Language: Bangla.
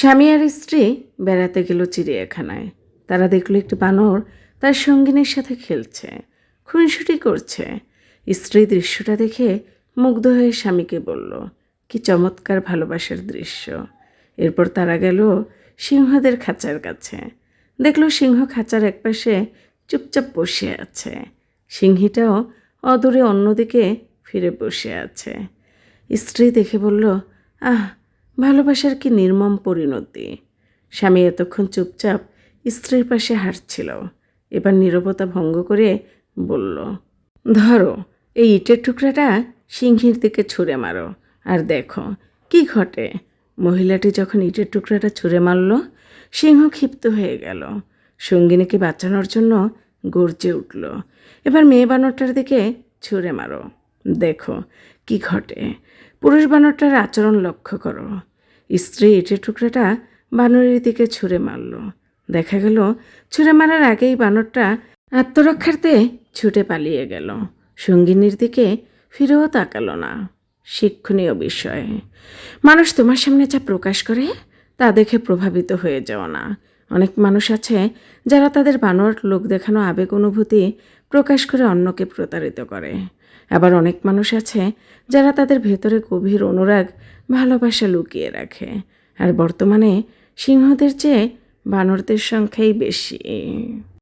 স্বামী আর স্ত্রী বেড়াতে গেল চিড়িয়াখানায়। তারা দেখল একটি বানর তার সঙ্গিনীর সাথে খেলছে, খুনসুটি করছে। স্ত্রী দৃশ্যটা দেখে মুগ্ধ হয়ে স্বামীকে বলল, কি চমৎকার ভালোবাসার দৃশ্য। এরপর তারা গেল সিংহদের খাঁচার কাছে। দেখল সিংহ খাঁচার একপাশে চুপচাপ বসে আছে। সিংহীটাও অদূরে অন্যদিকে ফিরে বসে আছে। স্ত্রী দেখে বলল, আহ ভালোবাসার কি নির্মম পরিণতি? স্বামী এতক্ষণ চুপচাপ স্ত্রীর পাশে হাঁটছিল। এবার নীরবতা ভঙ্গ করে বলল, ধরো, এই ইটের টুকরাটা সিংহের দিকে ছুঁড়ে মারো। আর দেখো, কি ঘটে? মহিলাটি যখন ইটের টুকরাটা ছুঁড়ে মারল, সিংহ ক্ষিপ্ত হয়ে গেল। সঙ্গিনীকে বাঁচানোর জন্য গর্জে উঠল, এবার মেয়ে বানরটার দিকে ছুঁড়ে মারো। দেখো, কি ঘটে। পুরুষ বানরটার আচরণ লক্ষ্য করো। স্ত্রী ইটের টুকরাটা বানরের দিকে ছুঁড়ে মারল। দেখা গেল, ছুঁড়ে মারার আগেই বানরটা আত্মরক্ষার্থে ছুটে পালিয়ে গেল। সঙ্গিনীর দিকে ফিরেও তাকালো না। শিক্ষণীয় বিষয়। মানুষ তোমার সামনে যা প্রকাশ করে, তা দেখে প্রভাবিত হয়ে যাও না। অনেক মানুষ আছে যারা তাদের বানর লোক দেখানো আবেগ অনুভূতি প্রকাশ করে অন্যকে প্রতারিত করে। আবার অনেক মানুষ আছে যারা তাদের ভেতরে গভীর অনুরাগ, ভালোবাসা লুকিয়ে রাখে। আর বর্তমানে সিংহদের চেয়ে বানরদের সংখ্যাই বেশি।